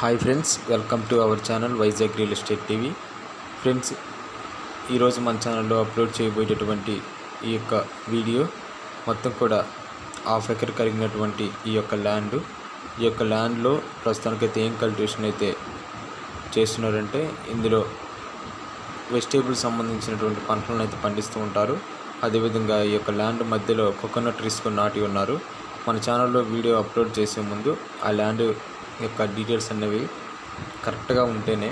Hi friends welcome to our channel Vizag real estate TV friends ఈరోజు మన ఛానల్లో upload చేయబోయేటటువంటి ఈ యొక్క వీడియో మొత్తం కూడా హాఫ్ ఎకర్ కలిగినటువంటి ఈ యొక్క ల్యాండ్ ఈ యొక్క ల్యాండ్లో ప్రస్తుతానికైతే ఏం కల్టివేషన్ అయితే చేస్తున్నారంటే ఇందులో వెజిటేబుల్స్ సంబంధించినటువంటి పంటలను అయితే పండిస్తూ ఉంటారు. అదేవిధంగా ఈ యొక్క ల్యాండ్ మధ్యలో కోకోనట్ ట్రీస్ నాటి ఉన్నారు. మన ఛానల్లో వీడియో అప్లోడ్ చేసే ముందు ఆ ల్యాండ్ యొక్క డీటెయిల్స్ అనేవి కరెక్ట్గా ఉంటేనే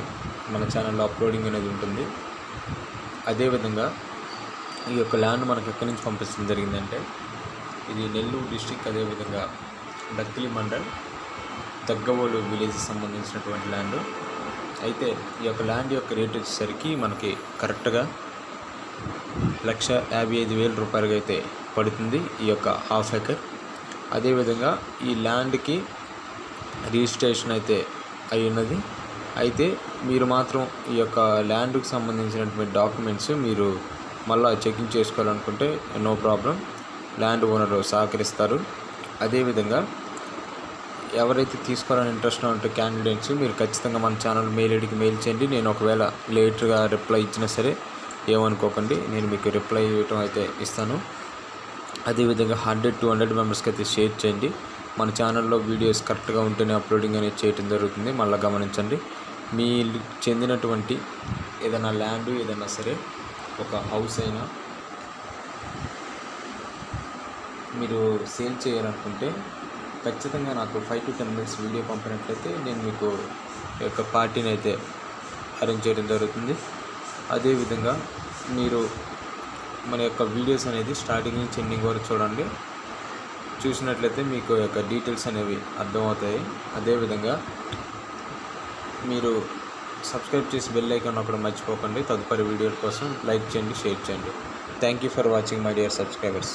మన ఛానల్లో అప్లోడింగ్ అనేది ఉంటుంది. అదేవిధంగా ఈ యొక్క ల్యాండ్ మనకు ఎక్కడి నుంచి పంపించడం జరిగిందంటే ఇది నెల్లూరు డిస్టిక్ అదేవిధంగా డక్కిలి మండల్ దగ్గవోలు విలేజ్కి సంబంధించినటువంటి ల్యాండ్ అయితే ఈ యొక్క ల్యాండ్ యొక్క రేట్ వచ్చేసరికి మనకి కరెక్ట్గా లక్ష యాభై ఐదు వేల రూపాయలుగా అయితే పడుతుంది ఈ యొక్క హాఫ్ ఎకర్ అదేవిధంగా ఈ ల్యాండ్కి రిజిస్ట్రేషన్ అయితే అయి ఉన్నది అయితే మీరు మాత్రం ఈ యొక్క ల్యాండ్కి సంబంధించినటువంటి డాక్యుమెంట్స్ మీరు మళ్ళీ చెకింగ్ చేసుకోవాలనుకుంటే నో ప్రాబ్లం. ల్యాండ్ ఓనర్ సహకరిస్తారు. అదేవిధంగా ఎవరైతే తీసుకోవాలని ఇంట్రెస్ట్ ఉంటే క్యాండిడేట్స్ మీరు ఖచ్చితంగా మన ఛానల్ మెయిల్ ఐడికి మెయిల్ చేయండి. నేను ఒకవేళ లేట్గా రిప్లై ఇచ్చినా సరే ఏమనుకోకండి. నేను మీకు రిప్లై ఇవ్వటం అయితే ఇస్తాను. అదేవిధంగా హండ్రెడ్ టూ హండ్రెడ్ మెంబర్స్కి అయితే షేర్ చేయండి. మన ఛానల్లో వీడియోస్ కరెక్ట్గా ఉంటేనే అప్లోడింగ్ అనేది చేయడం జరుగుతుంది. మళ్ళీ గమనించండి. మీ చెందినటువంటి ఏదైనా ల్యాండ్ ఏదైనా సరే ఒక హౌస్ అయినా మీరు సేల్ చేయాలనుకుంటే ఖచ్చితంగా నాకు five to ten minutes video పంపినట్లయితే నేను మీకు ఈ యొక్క పార్టీని అయితే అరేంజ్ చేయడం జరుగుతుంది. అదేవిధంగా మీరు మన యొక్క వీడియోస్ అనేది స్టార్టింగ్ నుంచి ఎండింగ్ వరకు చూడండి. చూసినట్లయితే మీకు యొక్క డీటెయిల్స్ అనేవి అర్థమవుతాయి. అదేవిధంగా మీరు సబ్స్క్రైబ్ చేసి బెల్ ఐకాన్ అక్కడ మర్చిపోకండి. తదుపరి వీడియోల కోసం లైక్ చేయండి షేర్ చేయండి. Thank you for watching my dear subscribers